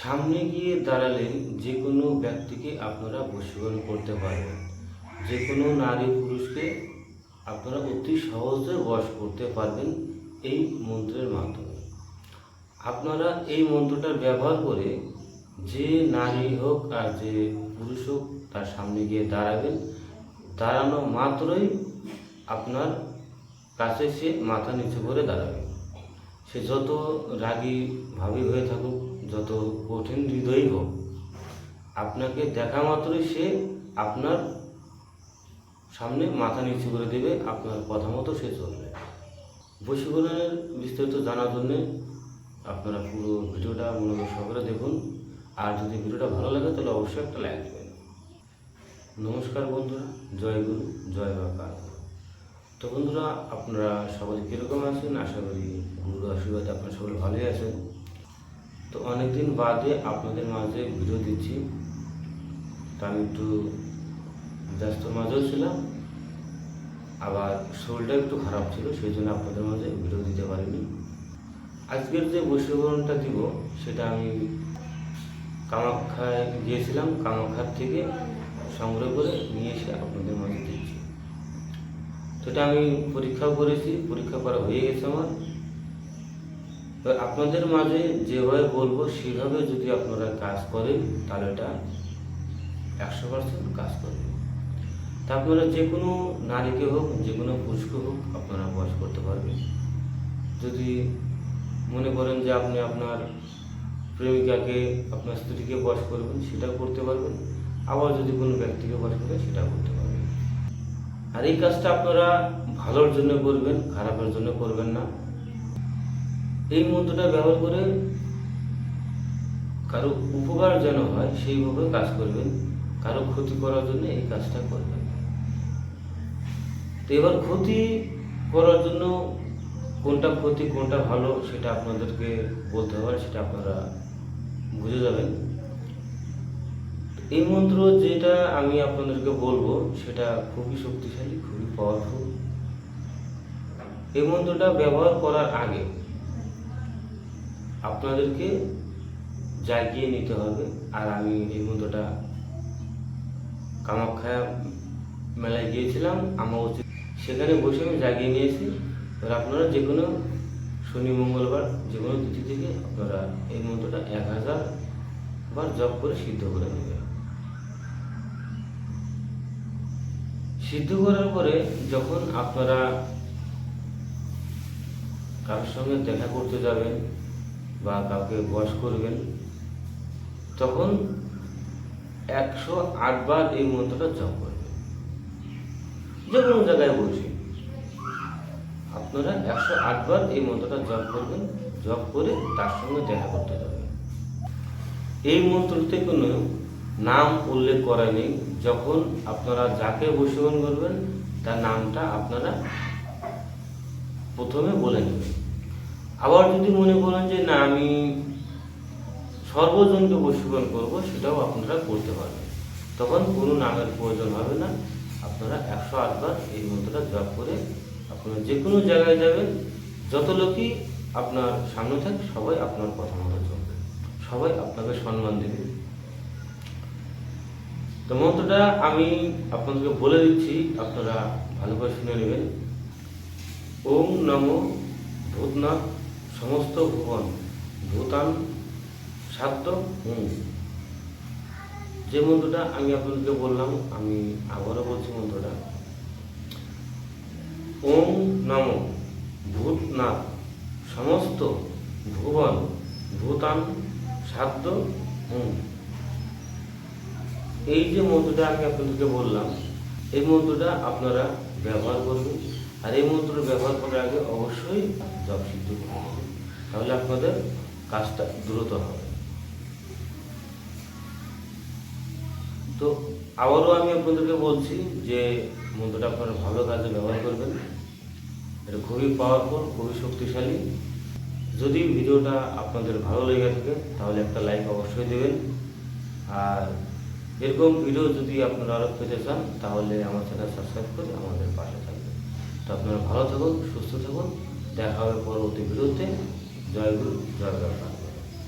সামনে গিয়ে দাঁড়ালে যে কোনো ব্যক্তিকে আপনারা বশীকরণ করতে পারবেন। যে কোনো নারী পুরুষকে আপনারা অতি সহজে বশ করতে পারবেন এই মন্ত্রের মাধ্যমে। আপনারা এই মন্ত্রটার ব্যবহার করে যে নারী হোক আর যে পুরুষ হোক তার সামনে গিয়ে দাঁড়াবেন। দাঁড়ানো মাত্রই আপনার কাছে সে মাথা নিচু করে দাঁড়াবে। সে যত রাগী ভাবি হয়ে থাকুক, যত কঠিন হৃদয়ই হোক, আপনাকে দেখা মাত্রই সে আপনার সামনে মাথা নিচু করে দেবে, আপনার কথা মতো সে চলবে। বশীকরণের বিস্তারিত জানার জন্য আপনারা পুরো ভিডিওটা মনোযোগ সহকারে দেখুন। আর যদি ভিডিওটা ভালো লাগে, তাহলে অবশ্যই একটা লাইক দেবেন। নমস্কার বন্ধুরা, জয় গুরু, জয় বাবা তো বন্ধুরা, আপনারা সকলে কীরকম আছেন? আশা করি আশীর্বাদে আপনারা সকলে ভালোই আছেন তো অনেকদিন বাদে আপনাদের মাঝে ভিডিও দিচ্ছি। তো আমি একটু ব্যস্ত মাঝেও ছিলাম, আবার শরীরটা একটু খারাপ ছিল, সেই জন্য আপনাদের মাঝে ভিডিও দিতে পারিনি। আজকের যে বৈশ্যকরণটা দিব, সেটা আমি কামাখ্যায় গিয়েছিলাম, কামাখ্যার থেকে সংগ্রহ করে নিয়ে এসে আপনাদের মাঝে দিচ্ছি। তো এটা আমি পরীক্ষাও করেছি, পরীক্ষা করা হয়ে গেছে আমার। তো আপনাদের মাঝে যেভাবে বলব, সেভাবে যদি আপনারা কাজ করেন, তাহলে এটা একশো পার্সেন্ট কাজ করবে। তা আপনারা যে কোনো নারীকে হোক, যে কোনো পুরুষকে হোক, আপনারা বয়স করতে পারবেন। যদি মনে করেন যে আপনি আপনার প্রেমিকাকে, আপনার স্ত্রীকে বয়স করবেন, সেটাও করতে পারবেন। আবার যদি কোনো ব্যক্তিকে বয়স করেন সেটাও করতে পারবেন। আর এই কাজটা আপনারা ভালোর জন্য করবেন, খারাপের জন্য করবেন না। এই মন্ত্রটা ব্যবহার করে কারও উপকার যেন হয়, সেইভাবে কাজ করবেন। কারও ক্ষতি করার জন্য এই কাজটা করবেন। তো এবার ক্ষতি করার জন্য কোনটা ক্ষতি, কোনটা ভালো, সেটা আপনাদেরকে বলতে হবে সেটা আপনারা বুঝে যাবেন। এই মন্ত্র যেটা আমি আপনাদেরকে বলব, সেটা খুবই শক্তিশালী, খুবই পাওয়ারফুল এই মন্ত্রটা ব্যবহার করার আগে আপনাদেরকে জাগিয়ে নিতে হবে। আর আমি এই মন্ত্রটা কামাখ্যা মেলায় গিয়েছিলাম আমার উচিত সেখানে বসে আমি জাগিয়ে নিয়েছি। এবার আপনারা যে কোনো শনি, মঙ্গলবার যে কোনো তিথি থেকে আপনারা এই মন্ত্রটা এক হাজার বার জপ করে সিদ্ধ করে নেবেন। সিদ্ধ করার পরে যখন আপনারা কারোর সঙ্গে দেখা করতে যাবেন বা কাউকে বস করবেন, তখন একশো আটবার এই মন্ত্রটা জপ করবেন। যে কোনো জায়গায় বসে। আপনারা একশো আটবার এই মন্ত্রটা জপ করবেন, জপ করে তার সঙ্গে দেখা করতে যাবেন। এই মন্ত্রতে কোনো নাম উল্লেখ করা নেই। যখন আপনারা যাকে বশীকরণ করবেন, তার নামটা আপনারা প্রথমে বলে নেবেন। আবার যদি মনে করেন যে না, আমি সর্বজনকে বশীকরণ করব, সেটাও আপনারা করতে পারবেন। তখন কোনো নামের প্রয়োজন হবে না। আপনারা একশো আটবার এই মন্ত্রটা জপ করে আপনারা যে কোনো জায়গায় যাবেন, যত লোকই আপনার সামনে থাকে, সবাই আপনার কথা মতো চলবে। সবাই আপনাকে সম্মান দেবে। তো মন্ত্রটা আমি আপনাদেরকে বলে দিচ্ছি, আপনারা ভালো করে শুনে নেবেন। ওম নম ভূতনাথ সমস্ত ভুবন, ভূতান, সাধ্য হুম যে মন্ত্রটা আমি আপনাদেরকে বললাম, আমি আবারও বলছি মন্ত্রটা। ওম নম ভূতনাথ। সমস্ত ভুবন, ভূতান, সাধ্য হুম এই যে মন্ত্রটা আমি আপনাদেরকে বললাম, এই মন্ত্রটা আপনারা ব্যবহার করবেন। আর এই মন্ত্র ব্যবহার করার আগে অবশ্যই জপ সিদ্ধ করবেন তাহলে আপনাদের কাজটা দ্রুত হবে। তো আবারও আমি আপনাদেরকে বলছি যে মন্ত্রটা আপনারা ভালো কাজে ব্যবহার করবেন। এটা খুবই পাওয়ারফুল খুবই শক্তিশালী। যদি ভিডিওটা আপনাদের ভালো লেগে থাকে, তাহলে একটা লাইক অবশ্যই দেবেন। আর এরকম ভিডিও যদি আপনারা আরও পেতে চান, তাহলে আমার চ্যানেল সাবস্ক্রাইব করে আমাদের পাশে থাকবেন। তো আপনারা ভালো থাকুন, সুস্থ থাকুন। দেখা হবে পরবর্তী ভিডিওতে জয় গুরু জয় বাবা